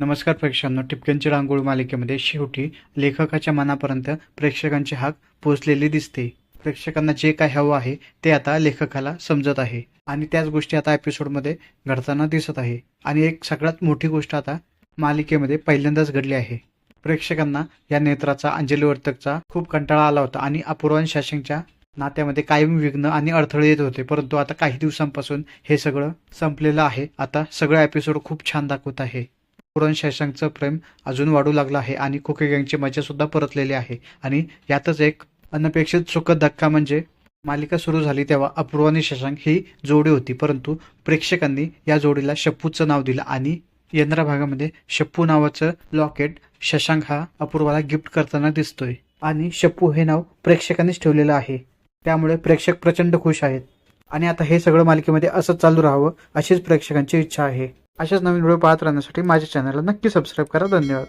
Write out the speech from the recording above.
नमस्कार प्रेक्षकांनो टिपक्यांची रांगोळी मालिकेमध्ये शेवटी लेखकाच्या मनापर्यंत प्रेक्षकांची हाक पोहोचलेली दिसते. प्रेक्षकांना जे काय हवं आहे ते आता लेखकाला समजत आहे. आणि त्याच गोष्टी आता एपिसोडमध्ये घडताना दिसत आहे. आणि एक सगळ्यात मोठी गोष्ट आता मालिकेमध्ये पहिल्यांदाच घडली आहे. प्रेक्षकांना या नेत्राचा अंजली वर्तकचा खूप कंटाळा आला होता आणि अपूर्व आणि नात्यामध्ये कायम विघ्न आणि अडथळे येत होते. परंतु आता काही दिवसांपासून हे सगळं संपलेलं आहे. आता सगळं एपिसोड खूप छान दाखवत आहे. पुरण शशांकचं प्रेम अजून वाढू लागलं आहे आणि खोके गँगची मजा सुद्धा परतलेली आहे. आणि यातच एक अनपेक्षित सुखद धक्का म्हणजे मालिका सुरू झाली तेव्हा अपूर्व आणि शशांक ही जोडी होती. परंतु प्रेक्षकांनी या जोडीला शप्पूचं नाव दिलं आणि यंद्रा भागामध्ये शप्पू नावाचं लॉकेट शशांक हा अपूर्वाला गिफ्ट करताना दिसतोय. आणि शप्पू हे नाव प्रेक्षकांनीच ठेवलेलं आहे. त्यामुळे प्रेक्षक प्रचंड खुश आहेत. आणि आता हे सगळं मालिकेमध्ये असंच चालू राहावं अशीच प्रेक्षकांची इच्छा आहे. अशाच नवीन व्हिडिओ पाहत राहण्यासाठी माझ्या चॅनलला नक्की सबस्क्राईब करा. धन्यवाद.